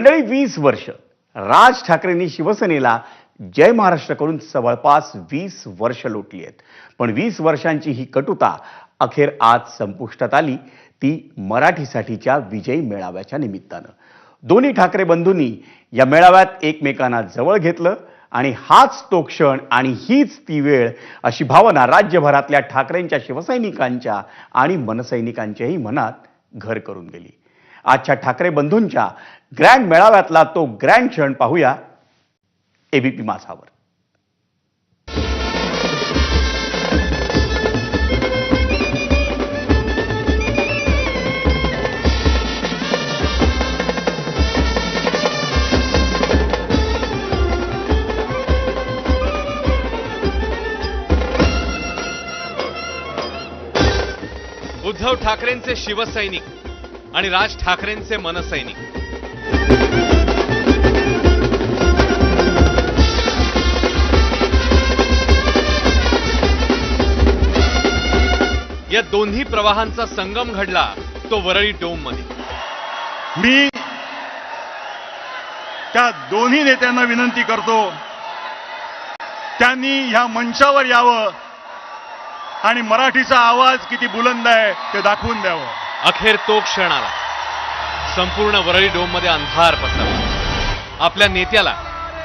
मंडळी वीस वर्ष. राज ठाकरेंनी शिवसेनेला जय महाराष्ट्र करून जवळपास वीस वर्ष लोटली आहेत. पण वीस वर्षांची ही कटुता अखेर आज संपुष्टात आली. ती मराठीसाठीच्या विजयी मेळाव्याच्या निमित्तानं. दोन्ही ठाकरे बंधूंनी या मेळाव्यात एकमेकांना जवळ घेतलं आणि हाच तो क्षण आणि हीच ती वेळ अशी भावना राज्यभरातल्या ठाकरेंच्या शिवसैनिकांच्या आणि मनसैनिकांच्याही मनात घर करून गेली. आजच्या ठाकरे बंधूंच्या ग्रँड मेळाव्यातला तो ग्रँड क्षण पाहूया. एबीपी माझावर. उद्धव ठाकरेंचे शिवसैनिक. आणि राज ठाकरेंचे मनसैनिक. या दोन्ही प्रवाहांचा संगम घडला तो वरळी डोममध्ये मी त्या दोन्ही नेत्यांना विनंती करतो त्यांनी ह्या मंचावर यावं आणि मराठीचा आवाज किती बुलंद आहे ते दाखवून द्यावं. अखेर तो क्षण आला. संपूर्ण वरळी डोममध्ये अंधार पसरला. आपल्या नेत्याला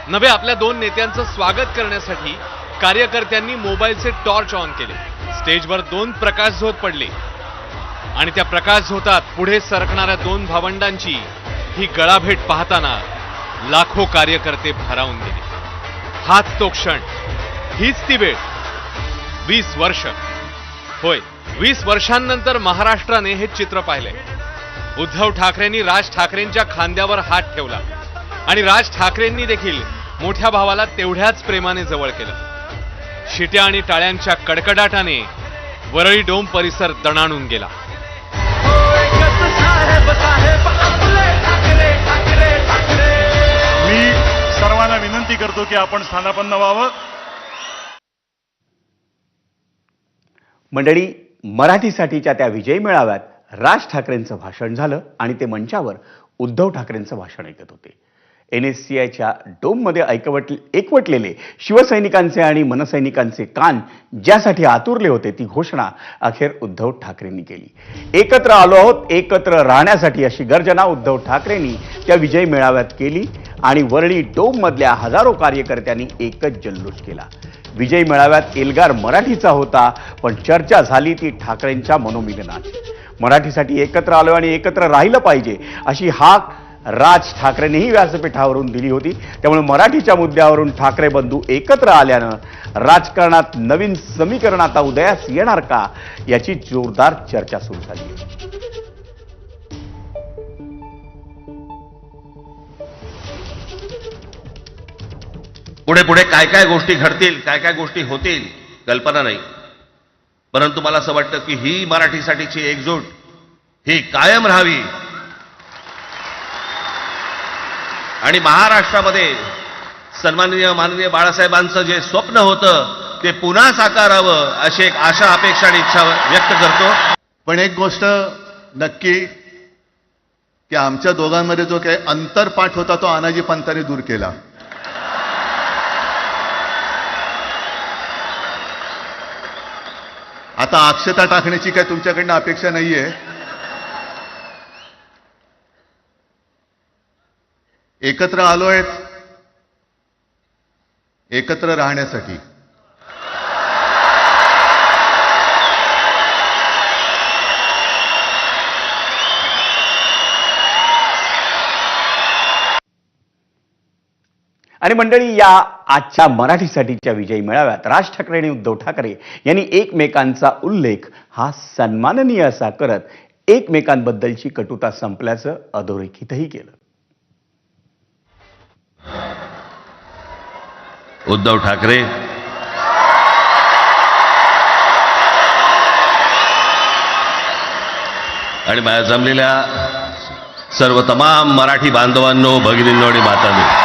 नव्हे आपल्या दोन नेत्यांचं स्वागत करण्यासाठी कार्यकर्त्यांनी मोबाईलचे टॉर्च ऑन केले. स्टेजवर दोन प्रकाश झोत पडले. आणि त्या प्रकाश झोतात पुढे सरकणाऱ्या दोन भावंडांची ही गळाभेट पाहताना लाखो कार्यकर्ते भारावून गेले. हाच तो क्षण. हीच ती वेळ. वीस वर्ष. होय. वीस वर्षांनंतर महाराष्ट्राने हे चित्र पाहिले. उद्धव ठाकरेंनी राज ठाकरेंच्या खांद्यावर हात ठेवला. आणि राज ठाकरेंनी देखील मोठ्या भावाला तेवढ्याच प्रेमाने जवळ केलं. शिट्या आणि टाळ्यांच्या कडकडाटाने वरळी डोम परिसर दणाणून गेला. मी सर्वांना विनंती करतो की आपण स्थानापन्न व्हावं. मंडळी मराठीसाठीच्या त्या विजयी मेळाव्यात राज ठाकरेंचं भाषण झालं आणि ते मंचावर उद्धव ठाकरेंचं भाषण ऐकत होते. एन एस सी आयच्या डोममध्ये ऐकवट एकवटलेले शिवसैनिकांचे आणि मनसैनिकांचे कान ज्यासाठी आतुरले होते ती घोषणा अखेर उद्धव ठाकरेंनी केली. एकत्र आलो आहोत एकत्र राहण्यासाठी अशी गर्जना उद्धव ठाकरेंनी त्या विजयी मेळाव्यात केली आणि वरळी डोममधल्या हजारो कार्यकर्त्यांनी एकच जल्लोष केला. विजय मेळाव्यात एल्गार मराठीचा होता पण चर्चा झाली ती ठाकरेंच्या मनोमिलनाची मराठीसाठी एकत्र आलो आणि एकत्र राहिलं पाहिजे अशी हाक राज ठाकरेंनीही व्यासपीठावरून दिली होती. त्यामुळे मराठीच्या मुद्द्यावरून ठाकरे बंधू एकत्र आल्यानं राजकारणात नवीन समीकरण आता उदयास येणार का याची जोरदार चर्चा सुरू झाली. पुढे पुढे काय काय गोष्टी घडतील काय काय गोष्टी होतील कल्पना नाही. परंतु मला असं वाटतं की ही मराठीसाठीची एकजूट ही कायम राहावी. आणि महाराष्ट्रामध्ये सन्माननीय माननीय बाळासाहेबांचं जे स्वप्न होतं ते पुन्हा साकारावं अशी एक आशा अपेक्षा आणि इच्छा व्यक्त करतो. पण एक गोष्ट नक्की की आमच्या दोघांमध्ये जो काही अंतरपाठ होता तो आनाजी पंतांनी दूर केला. आता अक्षता टाकण्याची काय तुमच्याकडनं अपेक्षा नाहीये? एकत्र आलोय एकत्र राहण्यासाठी. आणि मंडळी या आजच्या मराठीसाठीच्या विजयी मेळाव्यात राज ठाकरे आणि उद्धव ठाकरे यांनी एकमेकांचा उल्लेख हा सन्माननीय असा करत एकमेकांबद्दलची कटुता संपल्याचं अधोरेखितही केलं. उद्धव ठाकरे. आणि माझ्या जमलेल्या सर्व तमाम मराठी बांधवांनो भगिनींनो आणि मातांनी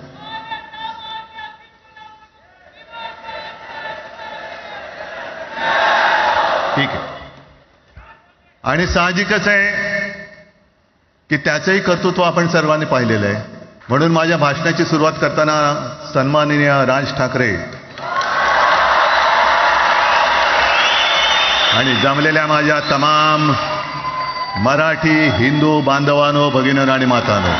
आणि साहजिकच आहे की त्याचंही कर्तृत्व आपण सर्वांनी पाहिलेलं आहे. म्हणून माझ्या भाषणाची सुरुवात करताना सन्माननीय राज ठाकरे आणि जमलेल्या माझ्या तमाम मराठी हिंदू बांधवानो भगिनीनो आणि मातानो.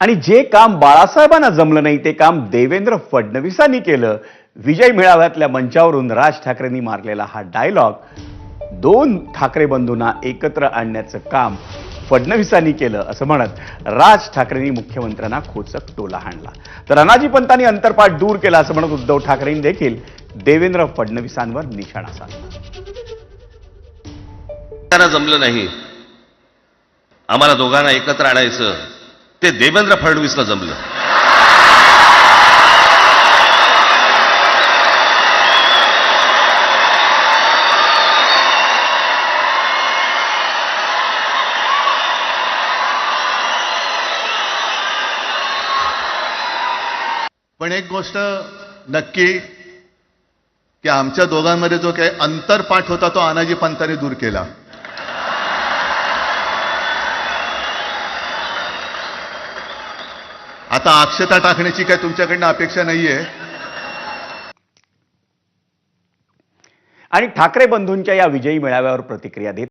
आणि जे काम बाळासाहेबांना जमलं नाही ते काम देवेंद्र फडणवीसांनी केलं. विजय मेळाव्यातल्या मंचावरून राज ठाकरेंनी मारलेला हा डायलॉग दोन ठाकरे बंधूंना एकत्र आणण्याचं काम फडणवीसांनी केलं असं म्हणत राज ठाकरेंनी मुख्यमंत्र्यांना खोचक टोला हाणला. तर अनाजी पंतांनी अंतरपाठ दूर केला असं म्हणत उद्धव ठाकरेंनी देखील देवेंद्र फडणवीसांवर निशाणा साधला. त्यांना जमलं नाही. आम्हाला दोघांना एकत्र आणायचं. ते देवेंद्र फडणवीसला जमलं. पण एक गोष्ट नक्की की आमच्या दोघांमध्ये जो काही अंतरपाठ होता तो आनाजी पंतांनी दूर केला. आता अक्षता टाकण्याची काय तुमच्याकडनं अपेक्षा नाहीये. आणि ठाकरे बंधूंच्या या विजयी मेळाव्यावर प्रतिक्रिया देत